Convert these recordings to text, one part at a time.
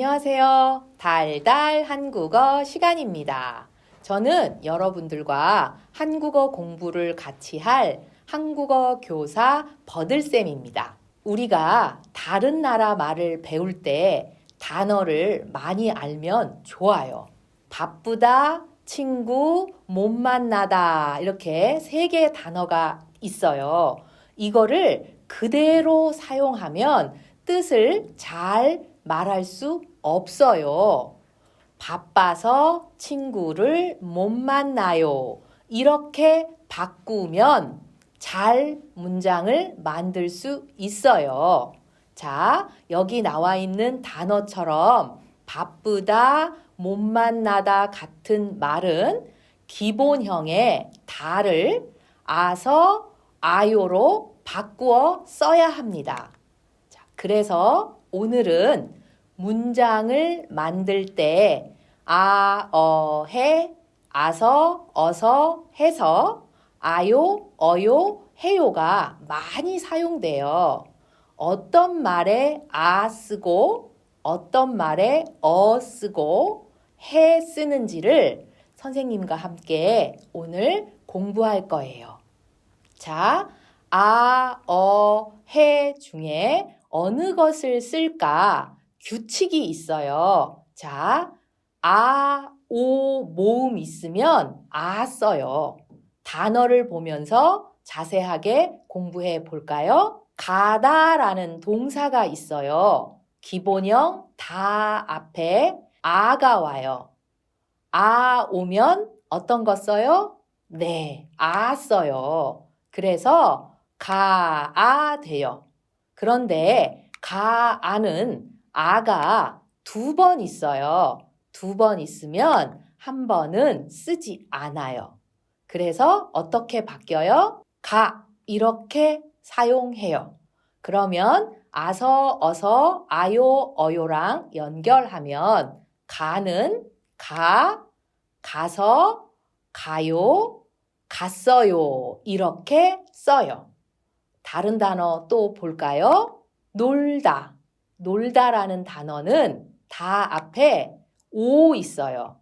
안녕하세요. 달달 한국어 시간입니다. 저는 여러분들과 한국어 공부를 같이 할 한국어 교사 버들쌤입니다. 우리가 다른 나라 말을 배울 때 단어를 많이 알면 좋아요. 바쁘다, 친구, 못 만나다. 이렇게 세 개의 단어가 있어요. 이거를 그대로 사용하면 뜻을 잘 말할 수 없어요. 바빠서 친구를 못 만나요. 이렇게 바꾸면 잘 문장을 만들 수 있어요. 자, 여기 나와 있는 단어처럼 바쁘다, 못 만나다 같은 말은 기본형의 다를 아서 아요로 바꾸어 써야 합니다. 자, 그래서 오늘은 문장을 만들 때 아, 어, 해, 아서, 어서, 해서 아요, 어요, 해요가 많이 사용돼요. 어떤 말에 아 쓰고 어떤 말에 어 쓰고 해 쓰는지를 선생님과 함께 오늘 공부할 거예요. 자, 아, 어, 해 중에 어느 것을 쓸까 규칙이 있어요. 자, 아, 오, 모음 있으면 아 써요. 단어를 보면서 자세하게 공부해 볼까요? 가다라는 동사가 있어요. 기본형 다 앞에 아가 와요. 아 오면 어떤 거 써요? 네, 아 써요. 그래서 가아 돼요. 그런데 가아는 아가 두 번 있어요. 두 번 있으면 한 번은 쓰지 않아요. 그래서 어떻게 바뀌어요? 가 이렇게 사용해요. 그러면 아서, 어서, 아요, 어요랑 연결하면 가는 가, 가서, 가요, 갔어요. 이렇게 써요. 다른 단어 또 볼까요? 놀다. 놀다라는 단어는 다 앞에 오 있어요.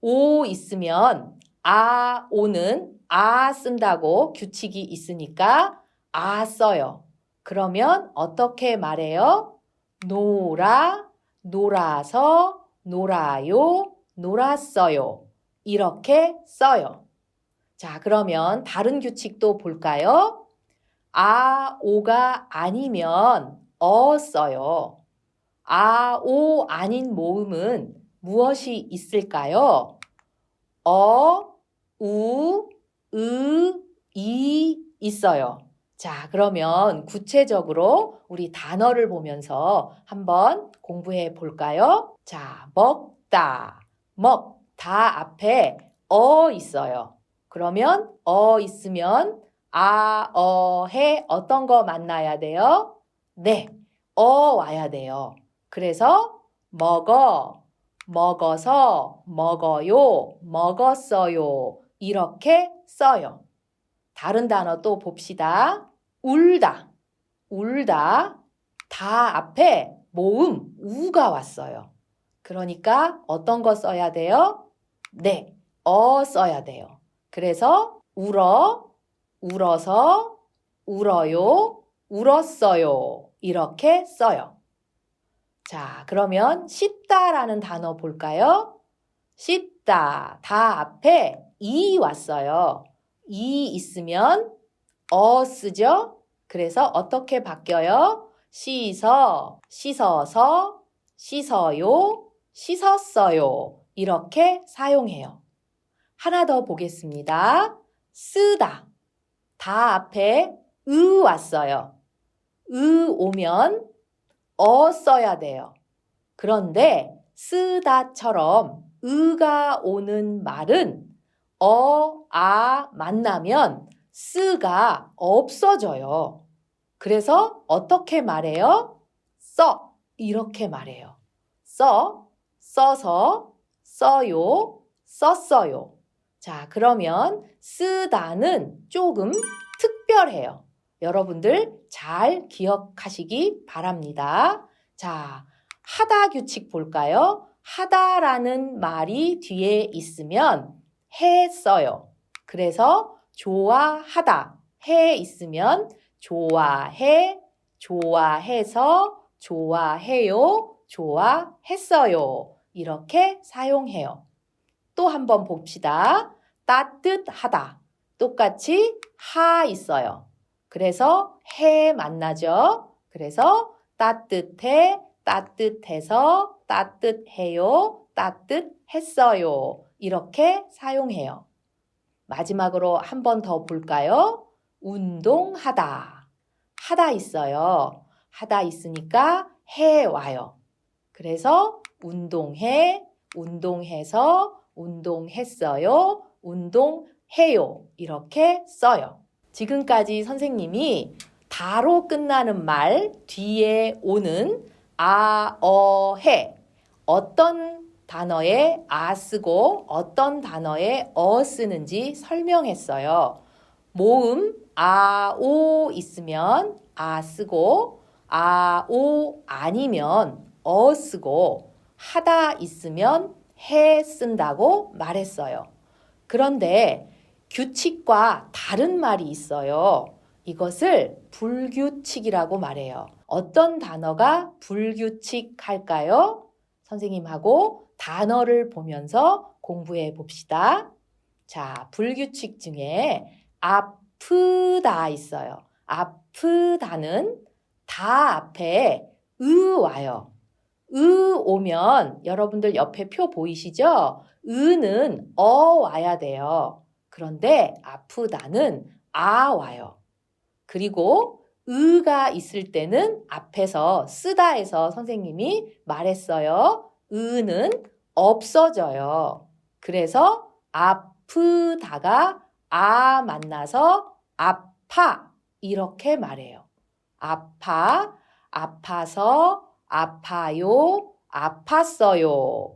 오 있으면 아, 오는 아 쓴다고 규칙이 있으니까 아 써요. 그러면 어떻게 말해요? 놀아, 놀아서, 놀아요, 놀았어요. 이렇게 써요. 자, 그러면 다른 규칙도 볼까요? 아, 오가 아니면 어 써요. 아, 오 아닌 모음은 무엇이 있을까요? 어, 우, 으, 이 있어요. 자, 그러면 구체적으로 우리 단어를 보면서 한번 공부해 볼까요? 자, 먹다. 먹, 다 앞에 어 있어요. 그러면 어 있으면 아, 어, 해 어떤 거 만나야 돼요? 네, 어 와야 돼요. 그래서 먹어, 먹어서, 먹어요, 먹었어요. 이렇게 써요. 다른 단어 또 봅시다. 울다, 울다. 다 앞에 모음, 우가 왔어요. 그러니까 어떤 거 써야 돼요? 네, 어 써야 돼요. 그래서 울어, 울어서, 울어요, 울었어요. 이렇게 써요. 자, 그러면 씻다라는 단어 볼까요? 씻다. 다 앞에 이 왔어요. 이 있으면 어 쓰죠? 그래서 어떻게 바뀌어요? 씻어, 씻어서, 씻어요, 씻었어요. 이렇게 사용해요. 하나 더 보겠습니다. 쓰다. 다 앞에 으 왔어요. 으 오면 어 써야 돼요. 그런데 쓰다처럼 으가 오는 말은 어, 아 만나면 쓰가 없어져요. 그래서 어떻게 말해요? 써 이렇게 말해요. 써, 써서, 써요, 썼어요. 자, 그러면 쓰다는 조금 특별해요. 여러분들 잘 기억하시기 바랍니다. 자, 하다 규칙 볼까요? 하다라는 말이 뒤에 있으면 했어요. 그래서 좋아하다. 해 있으면 좋아해, 좋아해서, 좋아해요, 좋아했어요. 이렇게 사용해요. 또 한번 봅시다. 따뜻하다. 똑같이 하 있어요. 그래서 해 만나죠. 그래서 따뜻해, 따뜻해서, 따뜻해요, 따뜻했어요. 이렇게 사용해요. 마지막으로 한 번 더 볼까요? 운동하다. 하다 있어요. 하다 있으니까 해 와요. 그래서 운동해, 운동해서, 운동했어요, 운동해요. 이렇게 써요. 지금까지 선생님이 다로 끝나는 말 뒤에 오는 아, 어, 해. 어떤 단어에 아 쓰고 어떤 단어에 어 쓰는지 설명했어요. 모음 아, 오 있으면 아 쓰고 아, 오 아니면 어 쓰고 하다 있으면 해 쓴다고 말했어요. 그런데 규칙과 다른 말이 있어요. 이것을 불규칙이라고 말해요. 어떤 단어가 불규칙할까요? 선생님하고 단어를 보면서 공부해 봅시다. 자, 불규칙 중에 아프다 있어요. 아프다는 다 앞에 으 와요. 으 오면 여러분들 옆에 표 보이시죠? 으는 어 와야 돼요. 그런데 아프다는 아 와요. 그리고 으가 있을 때는 앞에서 쓰다 해서 선생님이 말했어요. 으는 없어져요. 그래서 아프다가 아 만나서 아파 이렇게 말해요. 아파, 아파서, 아파요, 아팠어요.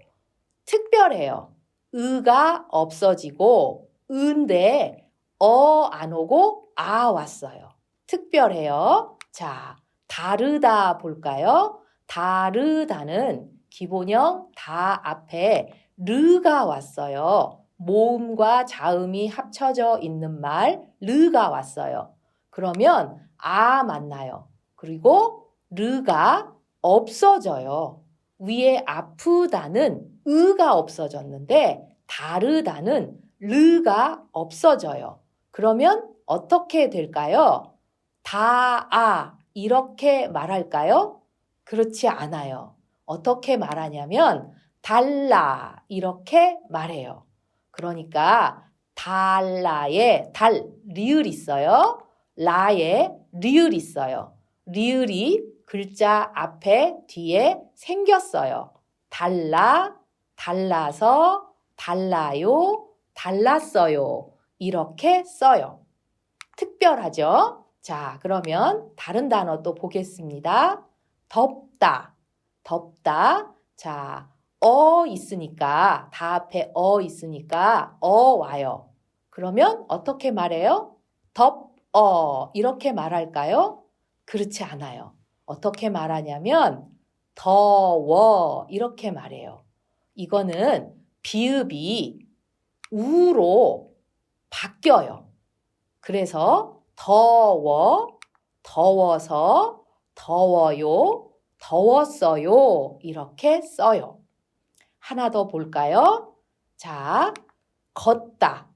특별해요. 으가 없어지고 은데 어 안 오고 아 왔어요. 특별해요. 자, 다르다 볼까요? 다르다는 기본형 다 앞에 르가 왔어요. 모음과 자음이 합쳐져 있는 말 르가 왔어요. 그러면 아 만나요. 그리고 르가 없어져요. 위에 아프다는 으가 없어졌는데 다르다는 르가 없어져요. 그러면 어떻게 될까요? 다, 아, 이렇게 말할까요? 그렇지 않아요. 어떻게 말하냐면, 달라, 이렇게 말해요. 그러니까, 달라에 달, 리을 있어요. 라에 리을 있어요. 리을이 글자 앞에 뒤에 생겼어요. 달라, 달라서, 달라요, 달랐어요. 이렇게 써요. 특별하죠? 자, 그러면 다른 단어 또 보겠습니다. 덥다, 덥다. 자, 어 있으니까, 다 앞에 어 있으니까, 어 와요. 그러면 어떻게 말해요? 덥, 어. 이렇게 말할까요? 그렇지 않아요. 어떻게 말하냐면, 더워. 이렇게 말해요. 이거는 비읍이 우로 바뀌어요. 그래서 더워, 더워서, 더워요, 더웠어요. 이렇게 써요. 하나 더 볼까요? 자, 걷다.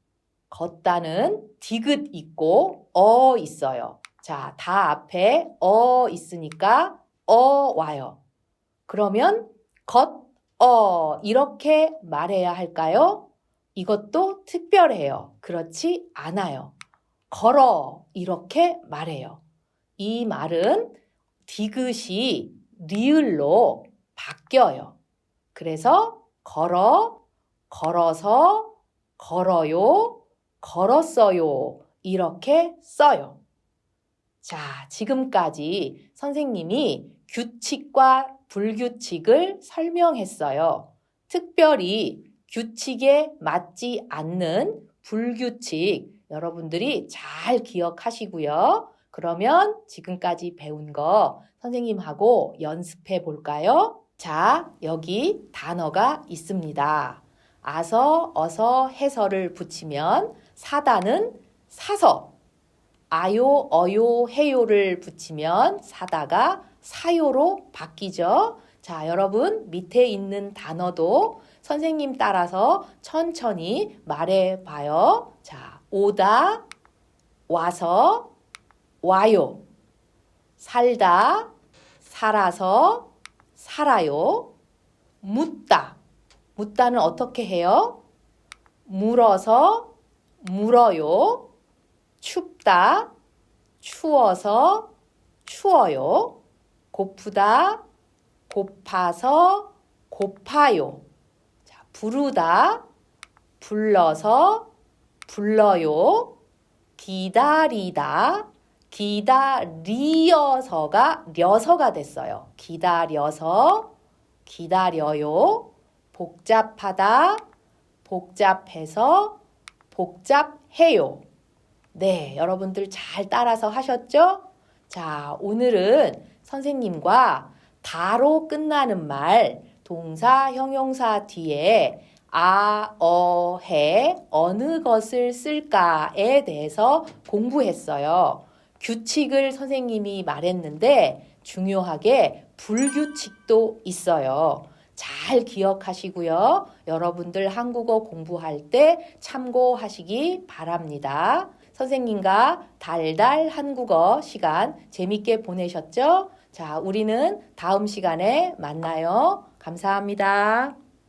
걷다는 디귿 있고 어 있어요. 자, 다 앞에 어 있으니까 어 와요. 그러면 걷, 어 이렇게 말해야 할까요? 이것도 특별해요. 그렇지 않아요. 걸어 이렇게 말해요. 이 말은 디귿이 리을로 바뀌어요. 그래서 걸어, 걸어서, 걸어요, 걸었어요. 이렇게 써요. 자, 지금까지 선생님이 규칙과 불규칙을 설명했어요. 특별히 규칙에 맞지 않는 불규칙 여러분들이 잘 기억하시고요. 그러면 지금까지 배운 거 선생님하고 연습해 볼까요? 자, 여기 단어가 있습니다. 아서, 어서, 해서를 붙이면 사다는 사서, 아요, 어요, 해요를 붙이면 사다가 사요로 바뀌죠. 자, 여러분 밑에 있는 단어도 선생님 따라서 천천히 말해 봐요. 자, 오다, 와서, 와요. 살다, 살아서, 살아요. 묻다. 묻다는 어떻게 해요? 물어서, 물어요. 춥다, 추워서, 추워요. 고프다, 고파서, 고파요. 자, 부르다, 불러서, 불러요. 기다리다, 기다리어서가 려서가 됐어요. 기다려서, 기다려요. 복잡하다, 복잡해서, 복잡해요. 네, 여러분들 잘 따라서 하셨죠? 자, 오늘은 선생님과 다로 끝나는 말, 동사, 형용사 뒤에 아, 어, 해, 어느 것을 쓸까에 대해서 공부했어요. 규칙을 선생님이 말했는데 중요하게 불규칙도 있어요. 잘 기억하시고요. 여러분들 한국어 공부할 때 참고하시기 바랍니다. 선생님과 달달 한국어 시간 재밌게 보내셨죠? 자, 우리는 다음 시간에 만나요. 감사합니다.